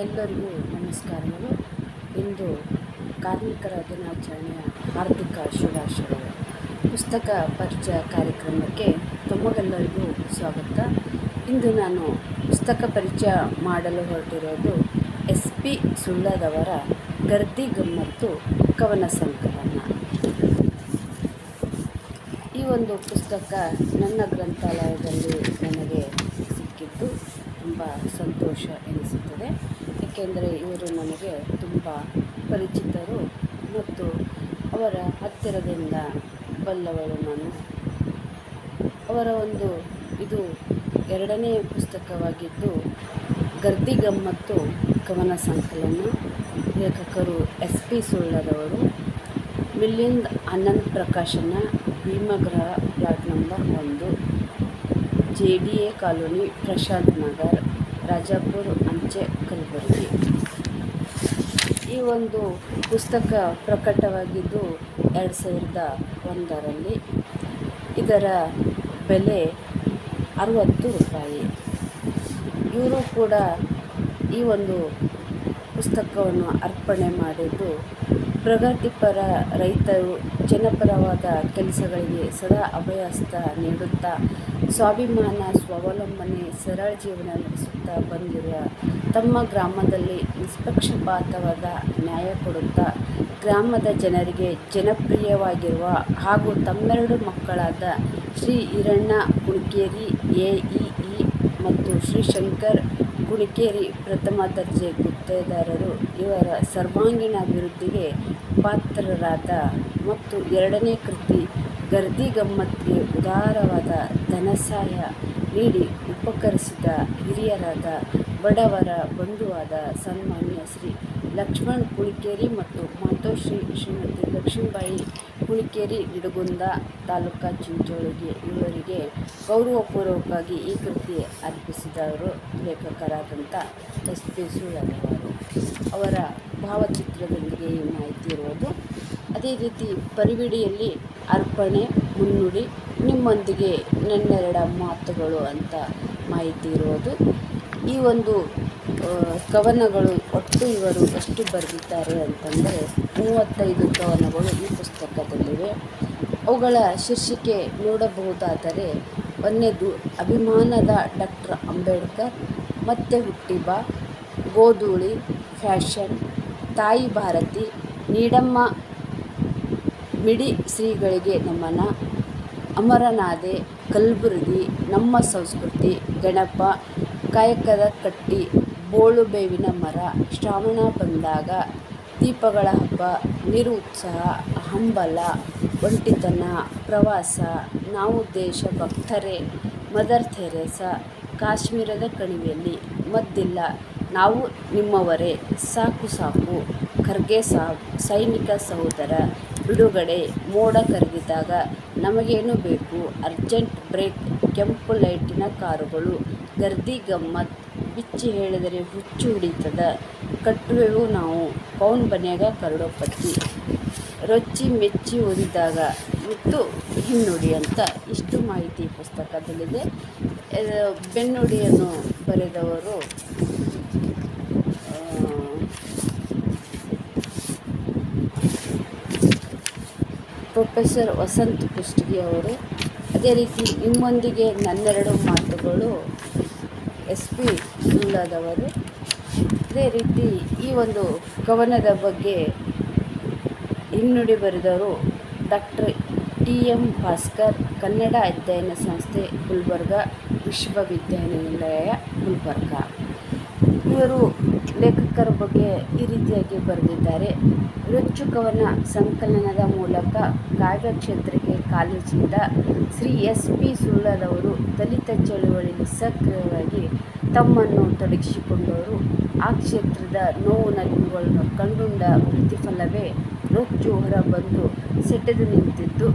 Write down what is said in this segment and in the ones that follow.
ಎಲ್ಲರಿಗೂ ನಮಸ್ಕಾರಗಳು ಇಂದು ಕಾರ್ಮಿಕರ ದಿನಾಚರಣೆಯ ಹಾರ್ದಿಕ ಶುಭಾಶಯಗಳು. ಪುಸ್ತಕ ಪರಿಚಯ ಕಾರ್ಯಕ್ರಮಕ್ಕೆ ತಮಗೆಲ್ಲರಿಗೂ ಸ್ವಾಗತ. ಇಂದು ನಾನು ಪುಸ್ತಕ ಪರಿಚಯ ಮಾಡಲು ಹೊರಟಿರೋದು ಎಸ್ ಪಿ ಸುಳ್ಳದವರ ಗರ್ದಿ ಗಮ್ಮತ್ತು ಕವನ ಸಂಕಲನ. ಈ ಒಂದು ಪುಸ್ತಕ ನನ್ನ ಗ್ರಂಥಾಲಯದಲ್ಲಿ ನನಗೆ ಸಿಕ್ಕಿದ್ದು ತುಂಬ ಸಂತೋಷ ಎನಿಸುತ್ತದೆ. ಏಕೆಂದರೆ ಇವರು ನನಗೆ ತುಂಬ ಪರಿಚಿತರು ಮತ್ತು ಅವರ ಹತ್ತಿರದಿಂದ ಬಲ್ಲವಳು ನಾನು. ಅವರ ಒಂದು ಇದು ಎರಡನೇ ಪುಸ್ತಕವಾಗಿದ್ದು ಗರ್ದಿ ಗಮ್ಮತ್ತು ಕವನ ಸಂಕಲನ. ಲೇಖಕರು ಎಸ್ ಪಿ ಸುಳ್ಳರವರು ಮಿಲಿಂದ್ ಅನಂತ್ ಪ್ರಕಾಶನ ಭೀಮಗ್ರಹ ಪ್ಲಾಟ್ ನಂಬರ್ ಒಂದು. J D A colony Prashant Nagar, Rajapur, ಅಂಚೆ, ಕಲಬುರಗಿ. ಈ ಒಂದು ಪುಸ್ತಕ ಪ್ರಕಟವಾಗಿದ್ದು ಎರಡು ಸಾವಿರದ ಒಂದರಲ್ಲಿ. ಇದರ ಬೆಲೆ ಅರುವತ್ತು ರೂಪಾಯಿ. ಇವರು ಕೂಡ ಈ ಒಂದು ಪುಸ್ತಕವನ್ನು ಅರ್ಪಣೆ ಮಾಡಿದ್ದು ಪ್ರಗತಿಪರ ರೈತರು ಜನಪರವಾದ ಕೆಲಸಗಳಿಗೆ ಸದಾ ಅಭಯಹಸ್ತ ನೀಡುತ್ತಾ ಸ್ವಾಭಿಮಾನ, ಸ್ವಾವಲಂಬನೆ, ಸರಳ ಜೀವನ ನಡೆಸುತ್ತಾ ಬಂದಿರುವ ತಮ್ಮ ಗ್ರಾಮದಲ್ಲಿ ನಿಷ್ಪಕ್ಷಪಾತವಾದ ನ್ಯಾಯ ಕೊಡುತ್ತಾ ಗ್ರಾಮದ ಜನರಿಗೆ ಜನಪ್ರಿಯವಾಗಿರುವ ಹಾಗೂ ತಮ್ಮೆರಡು ಮಕ್ಕಳಾದ Shri Iranna Kunakeri A E E ಮತ್ತು ಶ್ರೀ ಶಂಕರ್ ಕುಣಿಕೇರಿ ಪ್ರಥಮ ದರ್ಜೆ ಗುತ್ತೇದಾರರು ಇವರ ಸರ್ವಾಂಗೀಣ ಅಭಿವೃದ್ಧಿಗೆ ಪಾತ್ರರಾದ ಮತ್ತು ಎರಡನೇ ಕೃತಿ ಗರ್ದಿ ಗಮ್ಮತ್ಗೆ ಉದಾರವಾದ ಧನಸಹಾಯ ನೀಡಿ ಉಪಕರಿಸಿದ ಹಿರಿಯರಾದ ಬಡವರ ಬಂಧುವಾದ ಸನ್ಮಾನ್ಯ ಶ್ರೀ ಲಕ್ಷ್ಮಣ್ ಕುಣಿಕೇರಿ ಮತ್ತು ಮಾತೋಶ್ರೀ ಶ್ರೀಮತಿ ಲಕ್ಷ್ಮೀಬಾಯಿ ಕುಣಿಕೇರಿ ನಿಡಗುಂದ ತಾಲೂಕಾ ಚಿಂಚೋಳಿಗೆ ಇವರಿಗೆ ಗೌರವಪೂರ್ವಕವಾಗಿ ಈ ಕೃತಿ ಅರ್ಪಿಸಿದವರು ಲೇಖಕರಾದಂಥ ಎಸ್ ಪಿ ಅವರ ಭಾವಚಿತ್ರದೊಂದಿಗೆ ಈ ಮಾಹಿತಿ ಇರುವುದು. ಅದೇ ರೀತಿ ಪರಿವಿಡಿಯಲ್ಲಿ ಅರ್ಪಣೆ, ಮುನ್ನುಡಿ, ನಿಮ್ಮೊಂದಿಗೆ ನನ್ನೆರಡ ಮಾತುಗಳು ಅಂತ ಮಾಹಿತಿ ಇರುವುದು. ಈ ಒಂದು ಕವನಗಳು ಒಟ್ಟು ಇವರು ಎಷ್ಟು ಬರೆದಿದ್ದಾರೆ ಅಂತಂದರೆ ಮೂವತ್ತೈದು ಕವನಗಳು ಈ ಪುಸ್ತಕದಲ್ಲಿವೆ. ಅವುಗಳ ಶೀರ್ಷಿಕೆ ನೋಡಬಹುದಾದರೆ ಒಂದನೇದು ಅಭಿಮಾನದ ಡಾಕ್ಟರ್ ಅಂಬೇಡ್ಕರ್, ಮತ್ತೆ ಹುಟ್ಟಿಬ ಗೋಧೂಳಿ, ಫ್ಯಾಷನ್, ತಾಯಿ ಭಾರತಿ, ನೀಡಮ್ಮ ಮಿಡಿ ಶ್ರೀಗಳಿಗೆ ನಮನ, ಅಮರನಾದೆ, ಕಲ್ಬುರ್ಗಿ, ನಮ್ಮ ಸಂಸ್ಕೃತಿ, ಗಣಪ, ಕಾಯಕದ ಕಟ್ಟಿ ಬೋಳು ಬೇವಿನ ಮರ, ಶ್ರಾವಣ ಬಂದಾಗ ದೀಪಗಳ ಹಬ್ಬ, ನಿರುತ್ಸಾಹ, ಹಂಬಲ, ಒಂಟಿತನ, ಪ್ರವಾಸ, ನಾವು ದೇಶ ಭಕ್ತರೇ, ಮದರ್ ಥೆರೇಸ ಕಾಶ್ಮೀರದ ಕಣಿವೆಯಲ್ಲಿ ಮದ್ದಿಲ್ಲ, ನಾವು ನಿಮ್ಮವರೇ, ಸಾಕು ಸಾಕು, ಖರ್ಗೆ ಸಾಬ್ ಸೈನಿಕ ಸಹೋದರ, ಬಿಡುಗಡೆ, ಮೋಡ ಕರಗಿದಾಗ ನಮಗೇನು ಬೇಕು, ಅರ್ಜೆಂಟ್ ಬ್ರೇಕ್, ಕೆಂಪು ಲೈಟಿನ ಕಾರುಗಳು, ಗರ್ದಿ ಗಮ್ಮತ್ ಬಿಚ್ಚಿ ಹೇಳಿದರೆ ಹುಚ್ಚು ಹಿಡಿತದ. ಕಟ್ಟುವೆವು ನಾವು. ಪೌನ್ ಬನ್ಯಾಗ ಕರಡೋ ರೊಚ್ಚಿ ಮೆಚ್ಚಿ ಓದಿದಾಗ ಮತ್ತು ಹಿನ್ನುಡಿ ಅಂತ ಇಷ್ಟು ಮಾಹಿತಿ ಪುಸ್ತಕದಲ್ಲಿದೆ. ಬೆನ್ನುಡಿಯನ್ನು ಬರೆದವರು ಪ್ರೊಫೆಸರ್ ವಸಂತ್ ಕುಷ್ಟಗಿ ಅವರು. ಅದೇ ರೀತಿ ನಿಮ್ಮೊಂದಿಗೆ ನನ್ನೆರಡು ಮಾತುಗಳು ಎಸ್ ಪಿ ಸುಳ್ಳದವರು. ಅದೇ ರೀತಿ ಈ ಒಂದು ಕವನದ ಬಗ್ಗೆ ಹಿನ್ನುಡಿ ಬರೆದವರು doctor T M Bhaskar, Kannada ಅಧ್ಯಯನ ಸಂಸ್ಥೆ ಗುಲ್ಬರ್ಗ ವಿಶ್ವವಿದ್ಯಾನಿಲಯ, ಗುಲ್ಬರ್ಗ. ಇವರು ಲೇಖಕರ ಬಗ್ಗೆ ಈ ರೀತಿಯಾಗಿ ಬರೆದಿದ್ದಾರೆ. ರುಚು ಕವನ ಸಂಕಲನದ ಮೂಲಕ ಕಾವ್ಯ ಕ್ಷೇತ್ರಕ್ಕೆ ಶ್ರೀ ಎಸ್ ಪಿ ಸುಳ್ಳದವರು ದಲಿತ ಚಳುವಳಿಯಲ್ಲಿ ಸಕ್ರಿಯವಾಗಿ ತಮ್ಮನ್ನು ತೊಡಗಿಸಿಕೊಂಡವರು. ಆ ಕ್ಷೇತ್ರದ ನೋವು ನಲಿವುಗಳನ್ನು ಕಂಡುಂಡ ಪ್ರತಿಫಲವೇ ರೊಚ್ಚು ಹೊರಬಂದು ಸೆಟೆದು ನಿಂತಿದ್ದು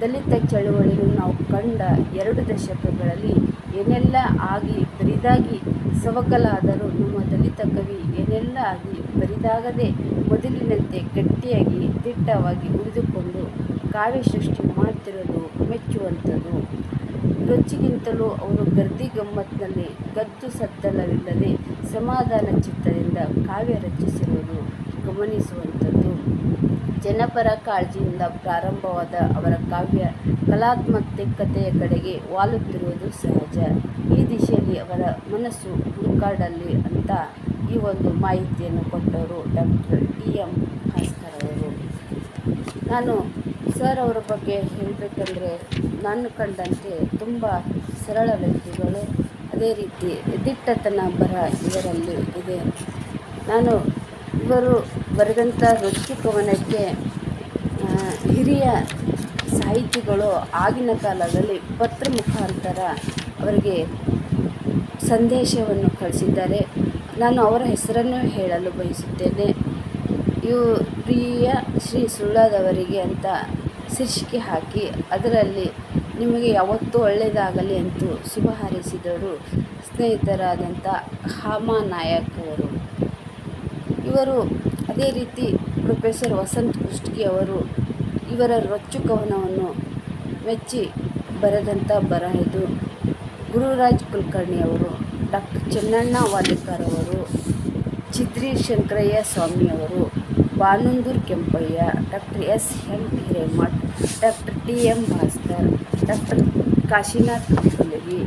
ದಲಿತ ಚಳುವಳಿಯನ್ನು ನಾವು ಕಂಡ ಎರಡು ದಶಕಗಳಲ್ಲಿ ಏನೆಲ್ಲ ಆಗಿ ಬರಿದಾಗಿ ಸವಕಲಾದರೂ ನಮ್ಮ ದಲಿತ ಕವಿ ಏನೆಲ್ಲ ಆಗಿ ಬರಿದಾಗದೆ ಮೊದಲಿನಂತೆ ಗಟ್ಟಿಯಾಗಿ ದಿಟ್ಟವಾಗಿ ಉಳಿದುಕೊಂಡು ಕಾವ್ಯ ಸೃಷ್ಟಿ ಮಾಡ್ತಿರೋದು ಮೆಚ್ಚುವಂಥದ್ದು. ರೊಚ್ಚಿಗಿಂತಲೂ ಅವರು ಗರ್ದಿ ಗಮ್ಮತ್ತಿನಲ್ಲಿ ಗದ್ದು ಸದ್ದಲವಿಲ್ಲದೆ ಸಮಾಧಾನ ಚಿತ್ತದಿಂದ ಕಾವ್ಯ ರಚಿಸಿರುವುದು ಗಮನಿಸುವಂಥದ್ದು. ಜನಪರ ಕಾಳಜಿಯಿಂದ ಪ್ರಾರಂಭವಾದ ಅವರ ಕಾವ್ಯ ಕಲಾತ್ಮಕತೆಯ ಕಡೆಗೆ ವಾಲುತ್ತಿರುವುದು ಸಹಜ. ಈ ದಿಶೆಯಲ್ಲಿ ಅವರ ಮನಸ್ಸು ಹುಡುಕಾಡಲಿ ಅಂತ ಈ ಒಂದು ಮಾಹಿತಿಯನ್ನು ಕೊಟ್ಟವರು ಡಾಕ್ಟರ್ ಟಿ ಎಂ ಭಾಸ್ಕರ್ ಅವರು. ನಾನು ಸರ್ ಅವರ ಬಗ್ಗೆ ಹೇಳಬೇಕಂದ್ರೆ ನಾನು ಕಂಡಂತೆ ತುಂಬ ಸರಳ ವ್ಯಕ್ತಿಗಳು. ಅದೇ ರೀತಿ ದಿಟ್ಟತನ ಬರ ಇವರಲ್ಲಿ ಇದೆ. ನಾನು ಇವರು ಬರೆದಂಥ ವೃತ್ತಿ ಕವನಕ್ಕೆ ಹಿರಿಯ ಸಾಹಿತಿಗಳು ಆಗಿನ ಕಾಲದಲ್ಲಿ ಪತ್ರ ಮುಖಾಂತರ ಅವರಿಗೆ ಸಂದೇಶವನ್ನು ಕಳಿಸಿದ್ದಾರೆ. ನಾನು ಅವರ ಹೆಸರನ್ನು ಹೇಳಲು ಬಯಸುತ್ತೇನೆ. ಇವು ಪ್ರಿಯ ಶ್ರೀ ಸುಳ್ಳಾದವರಿಗೆ ಅಂತ ಶೀರ್ಷಿಕೆ ಹಾಕಿ, ಅದರಲ್ಲಿ ನಿಮಗೆ ಯಾವತ್ತೂ ಒಳ್ಳೆಯದಾಗಲಿ ಅಂತೂ ಶುಭ ಹಾರೈಸಿದವರು ಸ್ನೇಹಿತರಾದಂಥ ಹಾಮ ನಾಯಕ್ ಅವರು. ಇವರು ಅದೇ ರೀತಿ ಪ್ರೊಫೆಸರ್ ವಸಂತ್ ಕುಷ್ಟಗಿ ಅವರು ಇವರ ರೊಚ್ಚು ಕವನವನ್ನು ಮೆಚ್ಚಿ ಬರೆದಂಥ ಬರಹ ಇದು. ಗುರುರಾಜ್ ಕುಲಕರ್ಣಿ ಅವರು, ಡಾಕ್ಟರ್ ಚೆನ್ನಣ್ಣ ವಾಲೇಕರ್ ಅವರು, ಚಿದ್ರಿ ಶಂಕರಯ್ಯ ಸ್ವಾಮಿ ಅವರು, Banundur Kempayya, doctor S M Hiremath, doctor T M Bhaskar, doctor Kashinath Kulagi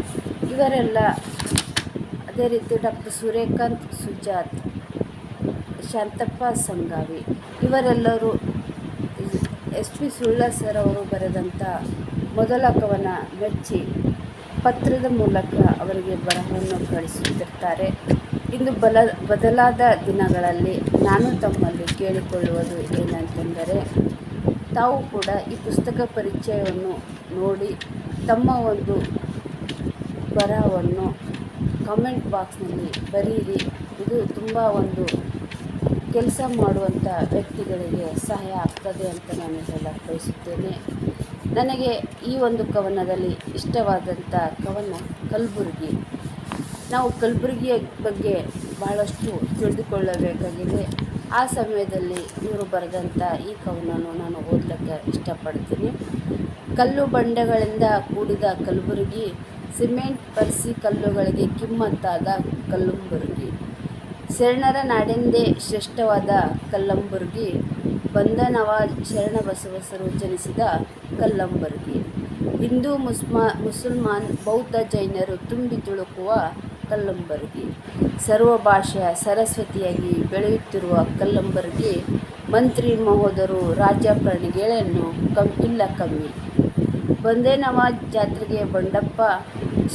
ಇವರೆಲ್ಲ ಅದೇ ರೀತಿ ಡಾಕ್ಟರ್ ಸೂರ್ಯಕಾಂತ್ ಸುಜಾತ್ ಶಾಂತಪ್ಪ ಸಂಗಾವಿ. ಇವರೆಲ್ಲರೂ ಎಸ್ ಪಿ ಸುಳ್ಳ ಸರ್ ಅವರು ಬರೆದಂಥ ಮೊದಲ ಕವನ ಮೆಚ್ಚಿ ಪತ್ರದ ಮೂಲಕ ಅವರಿಗೆ ಬರಹವನ್ನು ಕಳಿಸುತ್ತಿರ್ತಾರೆ. ಇಂದು ಬಲ ಬದಲಾದ ದಿನಗಳಲ್ಲಿ ನಾನು ತಮ್ಮಲ್ಲಿ ಕೇಳಿಕೊಳ್ಳುವುದು ಏನಂತೆಂದರೆ, ತಾವು ಕೂಡ ಈ ಪುಸ್ತಕ ಪರಿಚಯವನ್ನು ನೋಡಿ ತಮ್ಮ ಒಂದು ಬರಹವನ್ನು ಕಮೆಂಟ್ ಬಾಕ್ಸ್ನಲ್ಲಿ ಬರೀರಿ ಇದು ತುಂಬ ಒಂದು ಕೆಲಸ ಮಾಡುವಂಥ ವ್ಯಕ್ತಿಗಳಿಗೆ ಸಹಾಯ ಆಗ್ತದೆ ಅಂತ ನಾನು ಹೇಳಕ್ಕೆ ಬಯಸುತ್ತೇನೆ. ನನಗೆ ಈ ಒಂದು ಕವನದಲ್ಲಿ ಇಷ್ಟವಾದಂಥ ಕವನ ಕಲಬುರಗಿ. ನಾವು ಕಲಬುರಗಿಯ ಬಗ್ಗೆ ಬಹಳಷ್ಟು ತಿಳಿದುಕೊಳ್ಳಬೇಕಾಗಿದೆ. ಆ ಸಮಯದಲ್ಲಿ ಇವರು ಬರೆದಂಥ ಈ ಕವನವನ್ನು ನಾನು ಓದಲಿಕ್ಕೆ ಇಷ್ಟಪಡ್ತೀನಿ. ಕಲ್ಲು ಬಂಡೆಗಳಿಂದ ಕೂಡಿದ ಕಲಬುರಗಿ, ಸಿಮೆಂಟ್, ಪರ್ಸಿ ಕಲ್ಲುಗಳಿಗೆ ಕಿಮ್ಮತ್ತಾದ ಕಲ್ಲಂಬುರ್ಗಿ. ಶರಣರ ನಾಡೆಂದೇ ಶ್ರೇಷ್ಠವಾದ ಕಲ್ಲಂಬುರ್ಗಿ ಶರಣ ಶರಣಬಸವಸರು ಜನಿಸಿದ ಕಲ್ಲಂಬುರ್ಗಿ. ಹಿಂದೂ ಮುಸ್ಮಾ, ಮುಸಲ್ಮಾನ್ ಬೌದ್ಧ ಜೈನರು ತುಂಬಿ ತುಳುಕುವ ಕಲ್ಲಂಬರ್ಗಿ. ಸರ್ವ ಭಾಷೆಯ ಸರಸ್ವತಿಯಾಗಿ ಬೆಳೆಯುತ್ತಿರುವ ಕಲ್ಲಂಬರ್ಗಿ, ಮಂತ್ರಿ ಮಹೋದರು ರಾಜ್ಯ ಕಮ್ ಇಲ್ಲ ಕಮ್ಮಿ. ಬಂದೇ ನವಾಜ್ ಜಾತ್ರೆಗೆ ಬಂಡಪ್ಪ,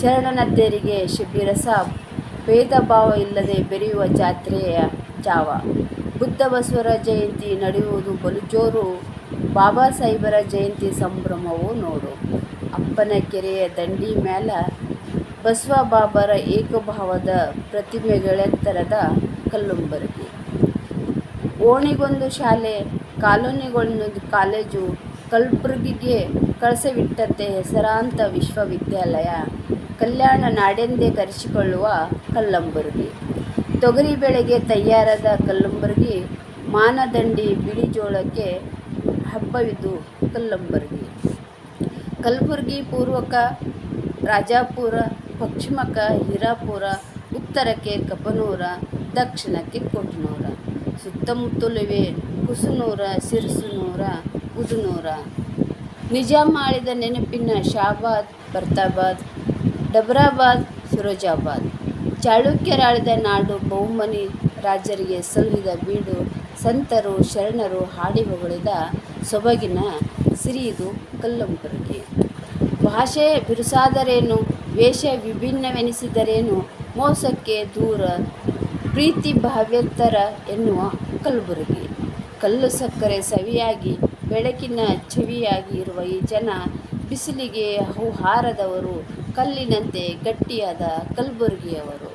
ಶರಣನ ತೇರಿಗೆ ಶಿಬಿರಸ ಭೇದ ಭಾವ ಇಲ್ಲದೆ ಬೆರೆಯುವ ಜಾತ್ರೆಯ ಜಾವ. ಬುದ್ಧ ಬಸವರ ಜಯಂತಿ ನಡೆಯುವುದು ಬಲು ಜೋರು ಬಾಬಾ ಸಾಹೇಬರ ಜಯಂತಿ ಸಂಭ್ರಮವು ನೋಡು. ಅಪ್ಪನ ಕೆರೆಯ ದಂಡಿ ಮ್ಯಾಲ ಬಸವ ಬಾಬರ ಏಕಭಾವದ ಪ್ರತಿಮೆಗಳೆತ್ತರದ ಕಲ್ಲುಂಬರಿಗೆ. ಓಣಿಗೊಂದು ಶಾಲೆ, ಕಾಲೋನಿಗೊಂದು ಕಾಲೇಜು, ಕಲ್ಬುರ್ಗಿಗೆ ಕಳಸವಿಟ್ಟಂತೆ ಹೆಸರಾಂತ ವಿಶ್ವವಿದ್ಯಾಲಯ. ಕಲ್ಯಾಣ ನಾಡೆಂದೇ ಕರೆಸಿಕೊಳ್ಳುವ ಕಲ್ಲಂಬರ್ಗಿ. ತೊಗರಿ ಬೆಳೆಗೆ ತಯಾರಾದ ಕಲ್ಲಂಬರ್ಗಿ, ಮಾನದಂಡಿ ಬಿಳಿ ಜೋಳಕ್ಕೆ ಹಬ್ಬವಿದು ಕಲ್ಲಂಬರ್ಗಿ. ಕಲ್ಬುರ್ಗಿ ಪೂರ್ವಕ ರಾಜಾಪುರ, ಪಶ್ಚಿಮಕ ಹಿರಾಪುರ, ಉತ್ತರಕ್ಕೆ ಕಪನೂರ ದಕ್ಷಿಣಕ್ಕೆ ಕೊಟ್ನೂರ. ಸುತ್ತಮುತ್ತಲಿವೆ ಕುಸುನೂರ, ಸಿರ್ಸುನೂರ, ಉದುನೂರ. ನಿಜಾಮ ಆಳಿದ ನೆನಪಿನ ಶಾಬಾದ್ ಬರ್ತಾಬಾದ್ ಡಬ್ರಾಬಾದ್ ಫಿರೋಜಾಬಾದ್. ಚಾಳುಕ್ಯರಾಳಿದ ನಾಡು ಬಹುಮನಿ ರಾಜರಿಗೆ ಸಲ್ಲಿದ ಬೀಡು ಸಂತರು ಶರಣರು ಹಾಡಿ ಹೊಗಳಿದ ಸೊಬಗಿನ ಸಿರಿಯಿದು ಕಲ್ಲಂಬರ್ಗಿ ಭಾಷೆ ಬಿರುಸಾದರೇನು, ವೇಷ ವಿಭಿನ್ನವೆನಿಸಿದರೇನು, ಮೋಸಕ್ಕೆ ದೂರ ಪ್ರೀತಿ ಭಾವ್ಯತ್ತರ ಎನ್ನುವ ಕಲಬುರಗಿ ಕಲ್ಲು ಸಕ್ಕರೆ ಸವಿಯಾಗಿ, ಬೆಳಕಿನ ಚವಿಯಾಗಿ ಇರುವ ಈ ಜನ ಬಿಸಿಲಿಗೆ ಹೌಹಾರದವರು, ಕಲ್ಲಿನಂತೆ ಗಟ್ಟಿಯಾದ ಕಲ್ಬುರ್ಗಿಯವರು.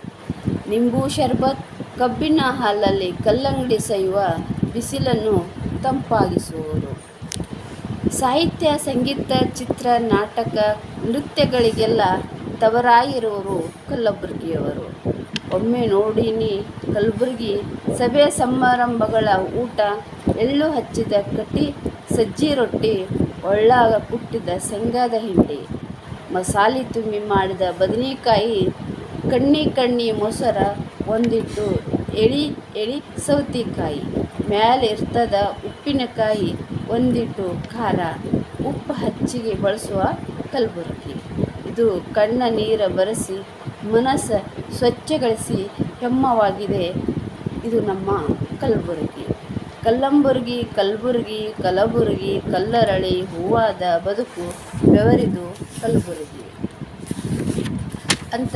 ನಿಂಬು ಶರ್ಬತ್ ಕಬ್ಬಿನ ಹಾಲಲ್ಲಿ ಕಲ್ಲಂಗಡಿ ಸಯುವ ಬಿಸಿಲನ್ನು ತಂಪಾಗಿಸುವವರು ಸಾಹಿತ್ಯ, ಸಂಗೀತ, ಚಿತ್ರ, ನಾಟಕ, ನೃತ್ಯಗಳಿಗೆಲ್ಲ ತವರಾಗಿರುವರು ಕಲಬುರಗಿಯವರು ಒಮ್ಮೆ ನೋಡಿನಿ ಕಲಬುರ್ಗಿ ಸಭೆ ಸಮಾರಂಭಗಳ ಊಟ ಎಳ್ಳು ಹಚ್ಚಿದ ಕಟ್ಟಿ ಸಜ್ಜಿ ರೊಟ್ಟಿ ಒಳ್ಳಾಗ ಕುಟ್ಟಿದ ಶೇಂಗಾದ ಹಿಂಡಿ, ಮಸಾಲೆ ತುಂಬಿ ಮಾಡಿದ ಬದನೆಕಾಯಿ ಕಣ್ಣಿ ಕಣ್ಣಿ ಮೊಸರ ಒಂದಿಟ್ಟು ಎಳಿ ಎಳಿ ಸೌತೆಕಾಯಿ ಮ್ಯಾಲೆ ಇರ್ತದ ಉಪ್ಪಿನಕಾಯಿ ಒಂದಿಟ್ಟು ಖಾರ, ಉಪ್ಪು ಹಚ್ಚಿಗೆ ಬಳಸುವ ಕಲಬುರಗಿ. ಇದು ಕಣ್ಣ ನೀರ ಬರೆಸಿ ಮನಸ್ಸು ಸ್ವಚ್ಛಗೊಳಿಸಿ, ಹೆಮ್ಮವಾಗಿದೆ. ಇದು ನಮ್ಮ ಕಲಬುರಗಿ. ಕಲ್ಲಂಬುರ್ಗಿ, ಕಲಬುರ್ಗಿ, ಕಲಬುರಗಿ, ಕಲ್ಲರಳಿ, ಹೂವಾದ ಬದುಕು ಬೆವರಿದು ಕಲಬುರಗಿ. ಅಂತ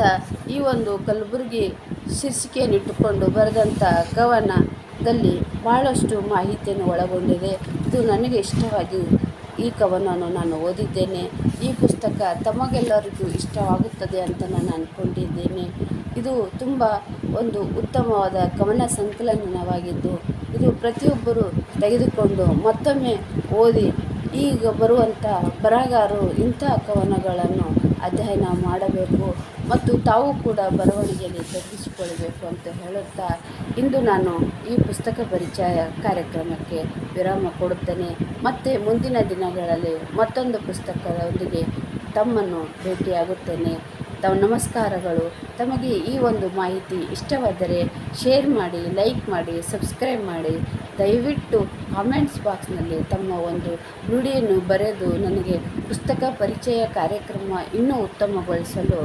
ಈ ಒಂದು ಕಲಬುರ್ಗಿ ಶೀರ್ಷಿಕೆಯನ್ನಿಟ್ಟುಕೊಂಡು ಬರೆದಂಥ ಕವನದಲ್ಲಿ ಭಾಳಷ್ಟು ಮಾಹಿತಿಯನ್ನು ಒಳಗೊಂಡಿದೆ. ಇದು ನನಗೆ ಇಷ್ಟವಾಗಿ ಈ ಕವನವನ್ನು ನಾನು ಓದಿದ್ದೇನೆ. ಈ ಪುಸ್ತಕ ತಮಗೆಲ್ಲರಿಗೂ ಇಷ್ಟವಾಗುತ್ತದೆ ಅಂತ ನಾನು ಅಂದ್ಕೊಂಡಿದ್ದೇನೆ ಇದು ತುಂಬ ಒಂದು ಉತ್ತಮವಾದ ಕವನ ಸಂಕಲನವಾಗಿದ್ದು, ಇದು ಪ್ರತಿಯೊಬ್ಬರು ತೆಗೆದುಕೊಂಡು ಮತ್ತೊಮ್ಮೆ ಓದಿ ಈಗ ಬರುವಂಥ ಬರಹಗಾರರು ಇಂಥ ಕವನಗಳನ್ನು ಅಧ್ಯಯನ ಮಾಡಬೇಕು. ಮತ್ತು ತಾವು ಕೂಡ ಬರವಣಿಗೆಯಲ್ಲಿ ತಗ್ಗಿಸಿಕೊಳ್ಳಬೇಕು ಅಂತ ಹೇಳುತ್ತಾ ಇಂದು ನಾನು ಈ ಪುಸ್ತಕ ಪರಿಚಯ ಕಾರ್ಯಕ್ರಮಕ್ಕೆ ವಿರಾಮ ಕೊಡುತ್ತೇನೆ. ಮತ್ತು ಮುಂದಿನ ದಿನಗಳಲ್ಲಿ ಮತ್ತೊಂದು ಪುಸ್ತಕದೊಂದಿಗೆ ತಮ್ಮನ್ನು ಭೇಟಿಯಾಗುತ್ತೇನೆ. ತಮ್ಮ ನಮಸ್ಕಾರಗಳು. ತಮಗೆ ಈ ಒಂದು ಮಾಹಿತಿ ಇಷ್ಟವಾದರೆ ಶೇರ್ ಮಾಡಿ, ಲೈಕ್ ಮಾಡಿ, ಸಬ್ಸ್ಕ್ರೈಬ್ ಮಾಡಿ. ದಯವಿಟ್ಟು ಕಾಮೆಂಟ್ಸ್ ಬಾಕ್ಸ್ನಲ್ಲಿ ತಮ್ಮ ಒಂದು ನುಡಿಯನ್ನು ಬರೆದು ನನಗೆ ಪುಸ್ತಕ ಪರಿಚಯ ಕಾರ್ಯಕ್ರಮ ಇನ್ನೂ ಉತ್ತಮಗೊಳಿಸಲು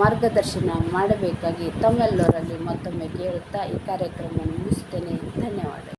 ಮಾರ್ಗದರ್ಶನ ಮಾಡಬೇಕಾಗಿ ತಮ್ಮೆಲ್ಲರಲ್ಲಿ ಮತ್ತೊಮ್ಮೆ ಕೇಳುತ್ತಾ ಈ ಕಾರ್ಯಕ್ರಮವನ್ನು ಮುಗಿಸುತ್ತೇನೆ ಧನ್ಯವಾದ.